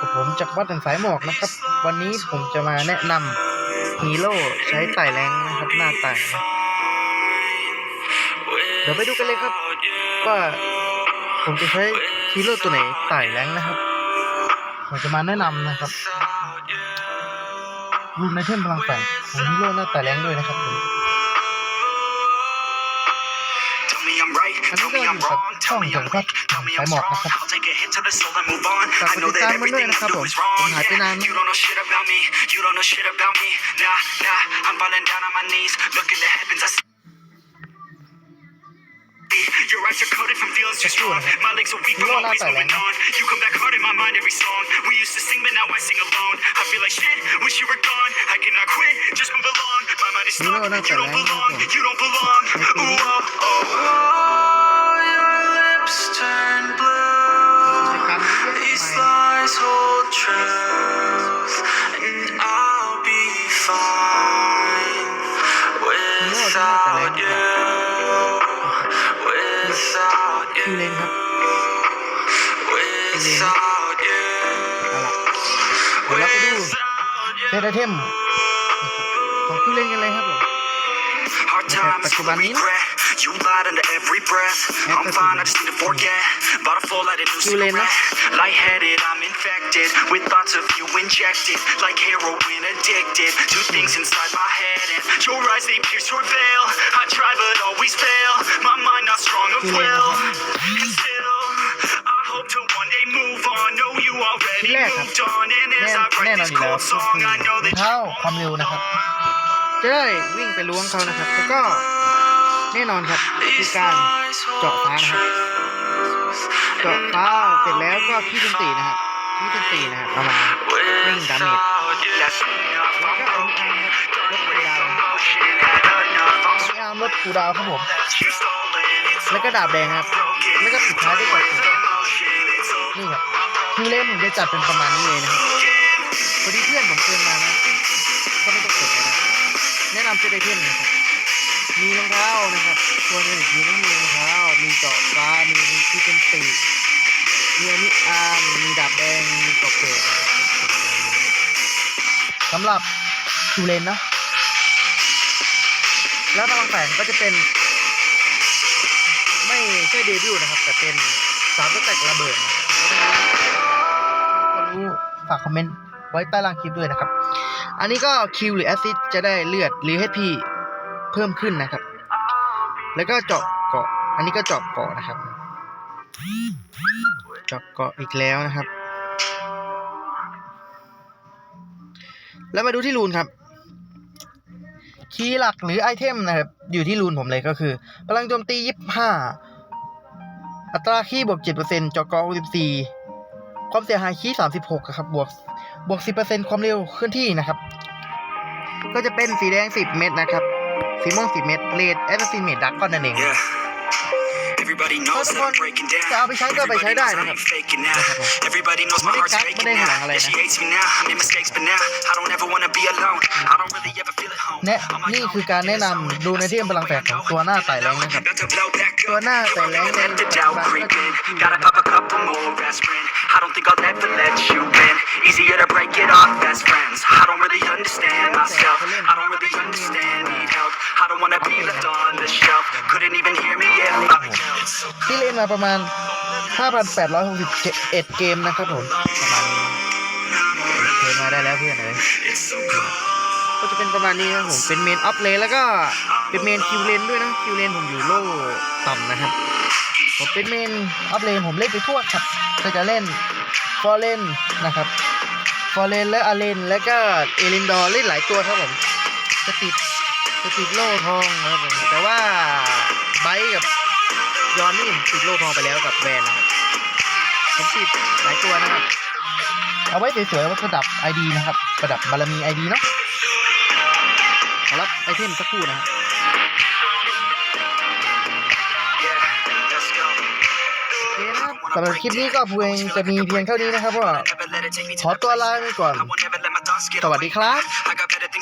กับผมจากวัดแห่งสายหมอกนะครับ วันนี้ผมจะมาแนะนำฮีโร่ใช้ไต่แรงนะครับ หน้าไต่นะเดี๋ยวไปดูกันเลยครับ ว่าผมจะใช้ฮีโร่ตัวไหนไต่แรงนะครับ ผมจะมาแนะนำนะครับรูนในเทมพลังแฝงของฮีโร่หน้าไต่แรงด้วยนะครับผม Tell me I'm right, อันนี้ tell ก็ me อยู่ I'm กับ wrong, ช่อ tell ง me ของ I'm วัด weak, tell me สาย I'm หมอก strong. นะครับ to the soul and move on. I know that everything I do is wrong. Yeah. You don't know shit about me. You don't know shit about me. Nah, nah. I'm falling down on my knees. Look in the heavens. I see. Your eyes are coated from feelings too strong. My legs are weak, from I'm always moving on. You come back hard in my mind every song. We used to sing, but now I sing alone. I feel like shit, wish you were gone. I cannot quit, just move along. My mind is stuck, you don't belong, you don't belong. Ooh, Without คิว you. เลนครับ Without you. เอาละเดี๋ยวเราไปดูเซตไอเทมของคิวเลนกันเลยครับผม Hard times, full of regret. You lied under every breath. I'm fine, I just need to forget. Bottle full, light a new You lame, cigarette. Lightheaded, I'm infected with thoughts of you injected, like heroin addicted. Two things inside my head, and your eyes they pierce your veil. I try but always fail. My mind not strong of You lame, will, แรกครับ moved on, and แน่ as I แน่ write นอน this อยู่แล้ว cold ก็ song, คือ I know รอง that เท้า you ความเร็วนะครับจะได้วิ่งไปล้วงเขานะครับ แล้วก็แน่นอนครับคือการเจาะฟ้านะครับเจาะฟ้าเสร็จแล้วก็ขี้ดนตรีนะครับขี้ดนตรีนะครับเอามาเร่งดาเมจแล้วก็เอาอาร์มครับลดคูลดาวน์เอาอาร์มลดคูลดาวน์ครับผมแล้วก็ดาบแดงครับแล้วก็ปิดท้ายด้วยกดนี่ครับ คือเล่มผมจะจัดเป็นประมาณนี้เลยนะครับพอดีเพื่อนผมเชิญมานะก็ไม่ต้องกดเลยนะแนะนำเจไดเทนนะครับมีรองเท้านะครับตัวนี้อีกทีต้องมีรองเท้ามีเจาะฟ้ามีที่เป็นปีกมีอนนี้อาร์มมีดาบแดงมีกรบเกรดสำหรับคิวเลนเนาะแล้วพลังแฝงก็จะเป็น ไม่ใช่เดบิวต์นะครับ แต่เป็นสามสแต็กระเบิดนะครับ ฝากคอมเมนต์ไว้ใต้ล่างคลิปด้วยนะครับ อันนี้ก็คิวหรือแอซิดจะได้เลือดหรือ HP เพิ่มขึ้นนะครับ แล้วก็เจาะเกาะ อันนี้ก็เจาะเกาะนะครับ เจาะเกาะอีกแล้วนะครับ แล้วมาดูที่รูนครับ คีย์หลักหรือไอเทมนะครับ อยู่ที่รูนผมเลยก็คือพลังโจมตี 25 อัตราคีย์บวก7%จอกอ64 ความเสียหายคีย์36ครับบวกบวก10%ความเร็วเคลื่อนที่นะครับ ก็จะเป็นสีแดง10เม็ดนะครับ สีม่วง10เม็ดเลดแอสซินเมดดักก้อนนั่นเอง Yeah. Everybody knows that I'm breaking down. จะเอาไปใช้ก็ไปใช้ได้ Everybody นะ knows ค I รับ ain't faking now. นะครับผม Everybody knows my ไม่ได้ heart's กัก faking ไม่ได้ now. หลังอะไร Yeah, นะ she hates me now. I made mistakes, but now I don't ever wanna be alone. I don't really ever feel at home. แนะ On my นี่ own, คือการแนะนำดูในที่พลังแฝงของตัวหน้าไต่แรงนะครับ About to blow back up. ตัวหน้าไต่แรง Let the doubt creep in. Gotta pop a couple more aspirin. I don't think I'll ever let you in. Easier to break it off best friends. I don't really understand myself. I don't really understand, need help. I don't wanna be left on the shelf. Couldn't even hear me if I yelled. ที่เล่นมาประมาณ 5,867เกมนะครับผมประมาณนี้เกินมาได้แล้วเพื่อนเลยก็จะเป็นประมาณนี้ครับผมเป็นเมนออฟเลนแล้วก็เป็นเมนคิวเลนด้วยนะคิวเลนผมอยู่โล่ต่ำนะครับ ผมเป็นเมนออฟเลนผมเล่นไปทั่วครับก็จะเล่นฟอร์เรนนะครับฟอร์เรนและอาเลนแล้วก็เอลินดอร์เล่นหลายตัวครับผมจะติดจะติดโล่ทองนะครับผมแต่ว่าไบร์กับยอนนี่ติดโล่ทองไปแล้วกับแวนนะครับผมติดหลายตัวนะครับ เอาไว้สวยๆไว้ประดับไอดีนะครับ ประดับบารมีไอดีเนาะขอรับไอเทมสักครู่นะครับ สำหรับคลิปนี้ก็เพียงจะมีเพียงเท่านี้นะครับเพราะว่าขอตัวลาไปก่อน สวัสดีครับ